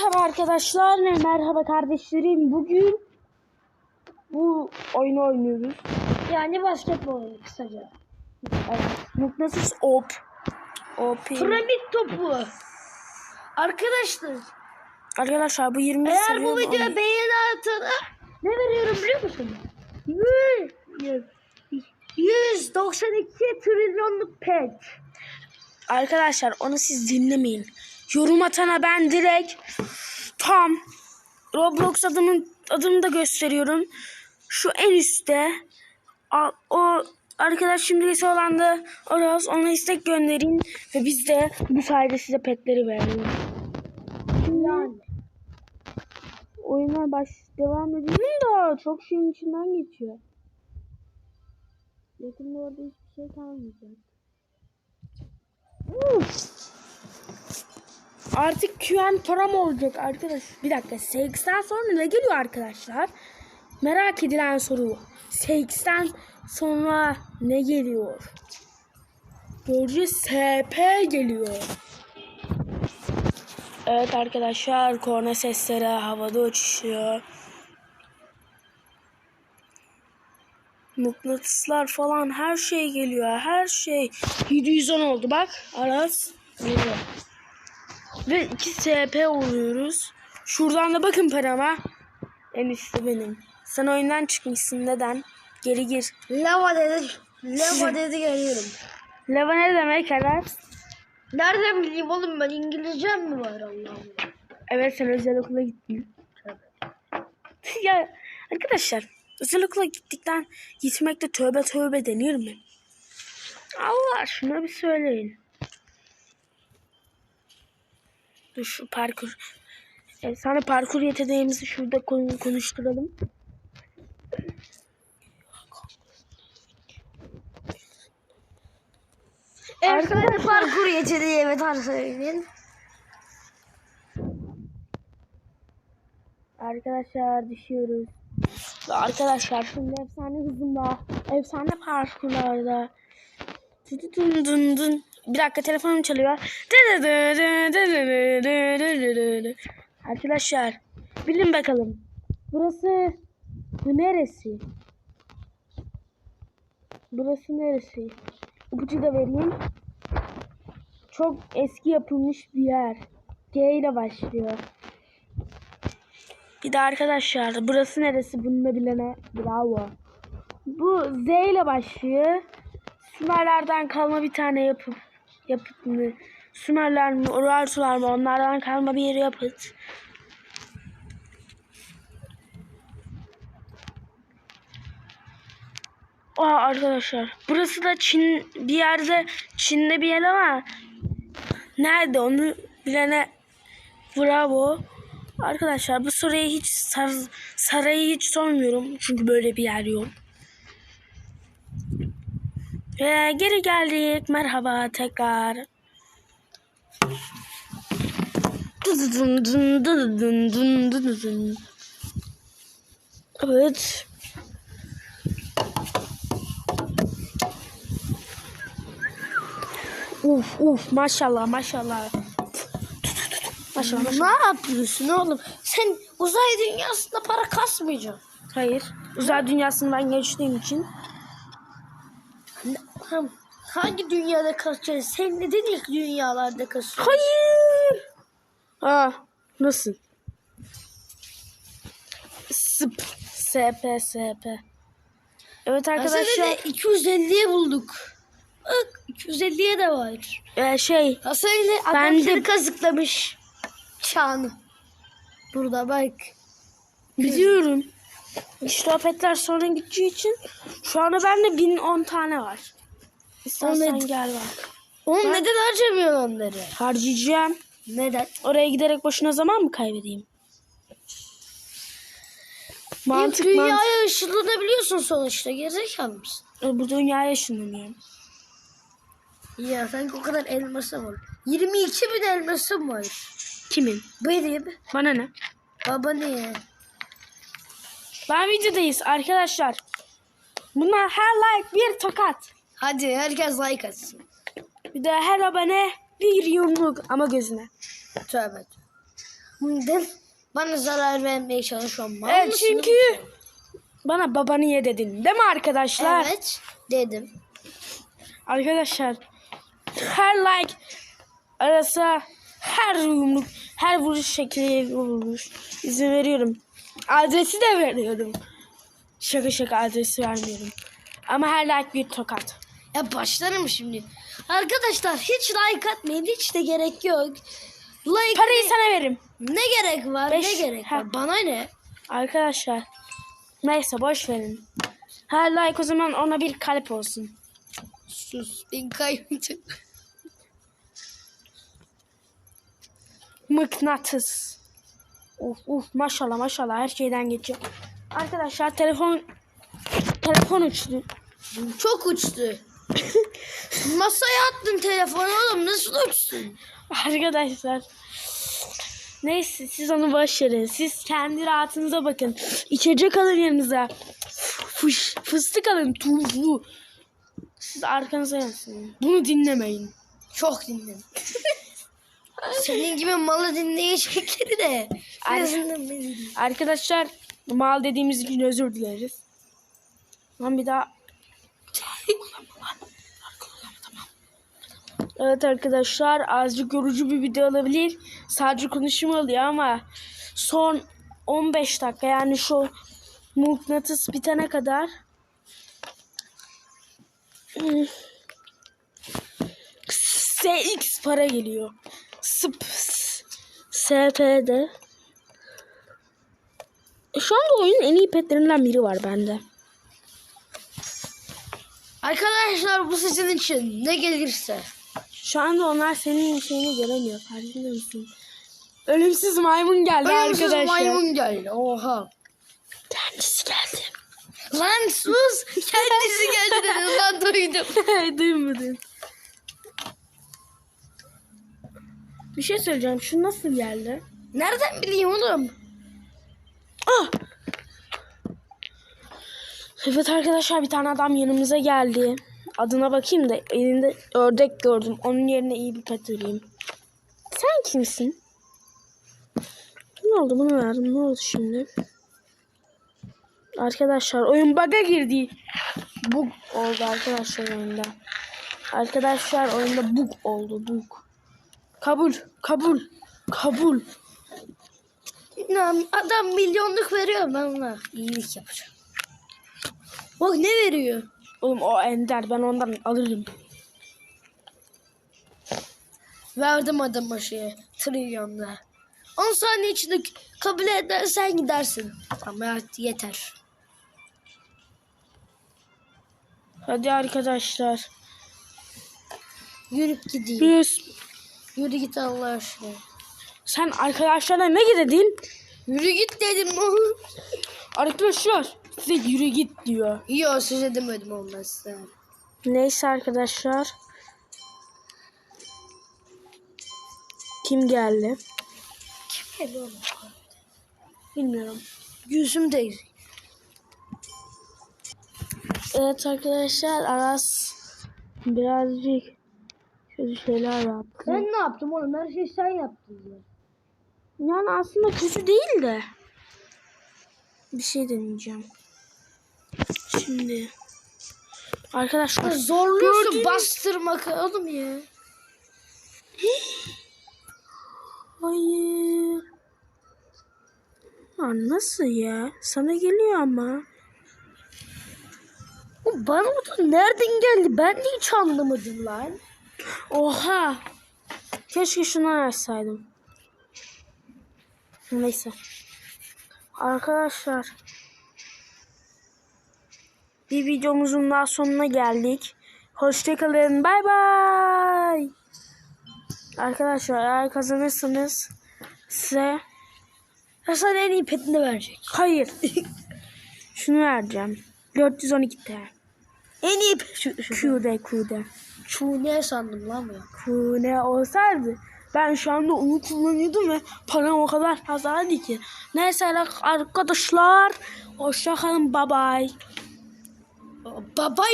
Merhaba arkadaşlar, merhaba kardeşlerim. Bugün bu oyunu oynuyoruz. Yani basketbol oyunu kısaca. Evet. Mıknatıs op. Op. Piramit topu. Arkadaşlar Arkadaşlar bu 20 eğer bu videoya beğeni atana ne veriyorum biliyor musun? 100, 192 trilyonluk pet. Arkadaşlar onu siz dinlemeyin. Yorum atana ben direkt tam Roblox adımın adımı da gösteriyorum. Şu en üstte o arkadaş şimdi olan da Oraz ona istek gönderin ve biz de bu sayede size petleri verelim. Yani. Oyuna baş devam edelim da çok şeyin içinden geçiyor. Yakında orada hiçbir şey kalmayacak. Uf. Artık QM param olacak arkadaş. Bir dakika 8'den sonra ne geliyor arkadaşlar? Merak edilen soru. 8'den sonra ne geliyor? Göreceğiz SP geliyor. Evet arkadaşlar korna sesleri havada uçuşuyor. Mıknatıslar falan her şey geliyor. Her şey 710 oldu bak Aras. Geliyor. Ve 2 SP oluyoruz. Şuradan da bakın parama. En üstte benim. Sen oyundan çıkmışsın neden? Geri gir. Lava dedi. Lava dedi geliyorum. Leva ne demek Aras? Nereden bileyim oğlum ben İngilizcem mi var Allah'ım? Evet sen özel okula gittin. ya arkadaşlar özel okula gittikten gitmekte tövbe tövbe denir mi? Allah aşkına bir söyleyin. Şu parkur. Efsane parkur yeteneğimizi şurada konu- konuşturalım. Efsane parkur yeteneği evet Arsenal'in. Arkadaşlar düşüyoruz. Arkadaşlar şimdi efsane hızında, efsane parkurlarda. Dın dın dın dın. Bir dakika telefonum çalıyor. Arkadaşlar bilin bakalım. Burası bu neresi? Burası neresi? İpucu da vereyim. Çok eski yapılmış bir yer. G ile başlıyor. Bir de arkadaşlar burası neresi bunu da bilene bravo. Bu Z ile başlıyor. Sümerlerden kalma bir tane yapıp yapıp mı? Sümerler mi? Urartular mı? Onlardan kalma bir yapıp. Aa arkadaşlar burası da Çin bir yerde Çin'de bir yer ama nerede onu bilene bravo. Arkadaşlar bu soruyu hiç sar, sarayı hiç sormuyorum. Çünkü böyle bir yer yok. Ve geri geldik. Merhaba tekrar. Evet. Uf uf maşallah maşallah. Maşallah maşallah. Ne yapıyorsun oğlum? Sen uzay dünyasında para kasmayacaksın. Hayır. Uzay dünyasından geçtiğim için. Hangi dünyada kasacaksın? Sen neden ilk dünyalarda kasıyorsun? Hayır. Aa, nasıl? Sıp. SP SP. Evet Arkadaşlar arkadaşlar. 250'ye bulduk. Bak 250'ye de var. e, şey Hasan ile seni kazıklamış. Çağını. Burada bak. biliyorum. Petler sonra gideceği için şu anda bende 1010 tane var. İstersen O ne- gel bak. Oğlum neden harcamıyorsun onları? Harcayacağım. Neden? Oraya giderek boşuna zaman mı kaybedeyim? Mantık mantık. dünyaya ışınlanabiliyorsun sonuçta. Gerizekalı mısın? E, Bu dünyaya ışınlanıyorum. Ya sanki o kadar elması var. 22 bin elmasım var. Kimin? Benim. Bana ne? Baba niye? Ben videodayız arkadaşlar. Buna her like bir tokat. Hadi herkes like atsın. Bir de her abone bir yumruk ama gözüne. Tövbe. Neden bana zarar vermeye çalışıyorsun? Mal Evet mısın çünkü bana babanı ye dedin. Değil mi arkadaşlar? Evet dedim. Arkadaşlar her like arasa her yumruk her vuruş şekli vurmuş. İzin veriyorum. Adresi de veriyorum. Şaka şaka adresi vermiyorum. Ama her like bir tokat. Ya başlarım şimdi. Arkadaşlar hiç like atmayın. Hiç de gerek yok. Like Parayı sana veririm. ne gerek var? Beş- ne gerek Ha. var? Bana ne? Arkadaşlar. Neyse boş verin. Her like o zaman ona bir kalp olsun. Sus. Ben kaybettim. Mıknatıs. Uf uf maşallah maşallah her şeyden geçiyor. Arkadaşlar telefon telefon uçtu. Çok uçtu. Masaya attın telefonu oğlum. Nasıl uçsun? Arkadaşlar. Neyse siz onu boş verin. Siz kendi rahatınıza bakın. İçecek alın yanınıza. Fış, fıstık alın tuzlu. Siz arkanıza yansın. Bunu dinlemeyin. Çok dinledim. Senin gibi malı dinleyecekleri de. Arkadaşlar mal dediğimiz için özür dileriz. Lan bir daha Evet arkadaşlar azıcık yorucu bir video olabilir. Sadece konuşma oluyor ama son 15 dakika yani şu mıknatıs bitene kadar SX para geliyor. Sp SP'de Şu anda oyunun en iyi petlerinden biri var bende. Arkadaşlar bu sizin için ne gelirse. Şu anda onlar senin şeyini göremiyor. Farkında mısın? Ölümsüz maymun geldi Ölümsüz arkadaşlar. maymun geldi. Oha. Kendisi geldi. Lan sus. Kendisi geldi dedi. Lan duydum. Duymadın. Bir şey söyleyeceğim. Şu nasıl geldi? Nereden bileyim oğlum? Ah! Evet arkadaşlar bir tane adam yanımıza geldi. Adına bakayım da elinde ördek gördüm. Onun yerine iyi bir vereyim. Sen kimsin? Ne oldu bunu verdim. Ne oldu şimdi? Arkadaşlar oyun bug'a girdi. Bug oldu arkadaşlar oyunda. Arkadaşlar oyunda bug oldu. Bug. Kabul. Kabul. Kabul. Lan adam milyonluk veriyor ben ona iyilik yapacağım. Bak ne veriyor? Oğlum o ender. Ben ondan alırım. Verdim adama şeye trilyonla. 10 saniye içinde kabul edersen gidersin. Ama artık yeter. Hadi arkadaşlar. Yürüp gideyim. Biz Yürü git Allah aşkına. sen arkadaşlarla ne dedin? Yürü git dedim oğlum. Arkadaşlar size yürü git diyor. Yok size demedim olmazsa. Neyse arkadaşlar. Kim geldi? Gel oğlum. Bilmiyorum. Yüzüm değil. Evet arkadaşlar Aras birazcık kötü şeyler yaptı. Ben ne yaptım oğlum? Her şeyi sen yaptın ya. Yani aslında kötü değil de. Bir şey deneyeceğim. Şimdi. Arkadaşlar Zorluyorsun gördüğünüz- bastırmak oğlum ya. Hayır. Lan nasıl ya? Sana geliyor ama. Bana bu da nereden geldi? Ben de hiç anlamadım lan. Oha. Keşke şunu açsaydım. Neyse. Arkadaşlar. Bir videomuzun daha sonuna geldik. Hoşçakalın. Bay bay. Arkadaşlar eğer kazanırsanız size Hasan en iyi petini verecek. hayır. şunu vereceğim. 412 TL. En iyi pet. Şu, şu. Q'de Q'de. Şu ne sandım lan ya? Q ne olsaydı ben şu anda onu kullanıyordum ve param o kadar fazlaydı ki. Neyse arkadaşlar hoşça kalın bye bye. Baba